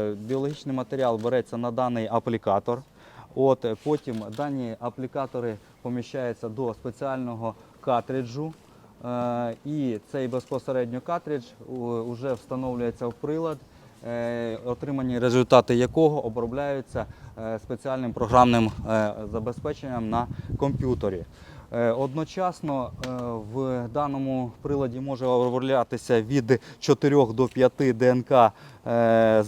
Е, Біологічний матеріал береться на даний аплікатор. От, е, потім дані аплікатори поміщаються до спеціального картриджу. Е, І цей безпосередньо картридж вже встановлюється в прилад, е, отримані результати якого обробляються е, спеціальним програмним е, забезпеченням на комп'ютері. Е, Одночасно е, в даному приладі може оброблятися від 4 до 5 ДНК е,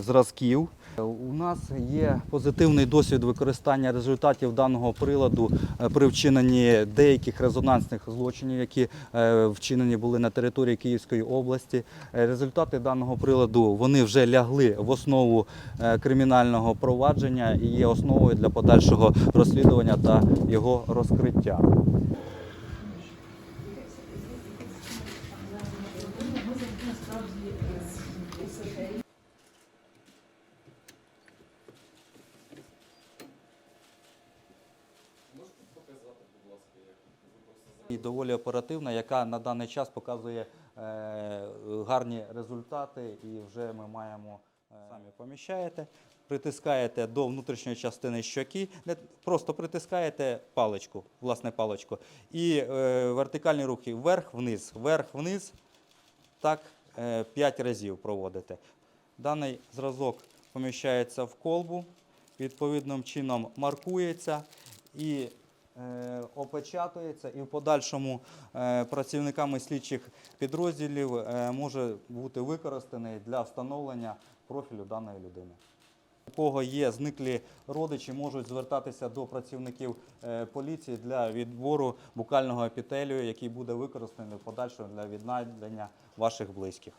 зразків. У нас є позитивний досвід використання результатів даного приладу е, при вчиненні деяких резонансних злочинів, які е, вчинені були на території Київської області. Е, Результати даного приладу вони вже лягли в основу кримінального провадження і є основою для подальшого розслідування та його розкриття. І доволі оперативна, яка на даний час показує е, гарні результати, і вже ми маємо е, самі поміщаєте, притискаєте до внутрішньої частини щоки, просто притискаєте паличку, власне паличку, і е, вертикальні рухи вверх-вниз, вверх-вниз, так 5 разів проводите. Даний зразок поміщається в колбу, відповідним чином маркується і е, опечатується, і в подальшому е, працівниками слідчих підрозділів е, може бути використаний для встановлення профілю даної людини. У кого є зниклі родичі, можуть звертатися до працівників е, поліції для відбору букального епітелію, який буде використаний в подальшому для віднайдення ваших близьких.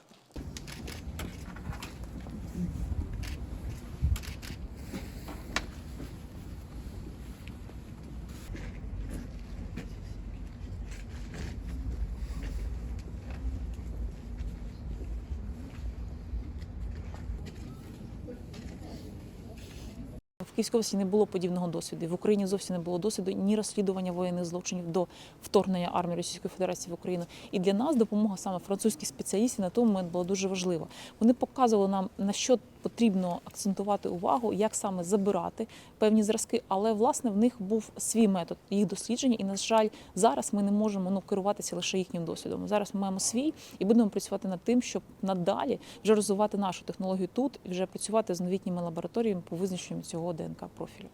Київській не було подібного досвіду. В Україні зовсім не було досвіду ні розслідування воєнних злочинів до вторгнення армії Російської Федерації в Україну. І для нас допомога саме французьких спеціалістів на той момент була дуже важлива. Вони показували нам на що потрібно акцентувати увагу, як саме забирати певні зразки, але власне в них був свій метод їх дослідження. І на жаль, зараз ми не можемо ну керуватися лише їхнім досвідом. Зараз ми маємо свій і будемо працювати над тим, щоб надалі вже розвивати нашу технологію тут і вже працювати з новітніми лабораторіями по визначенню цього ДНК профілю.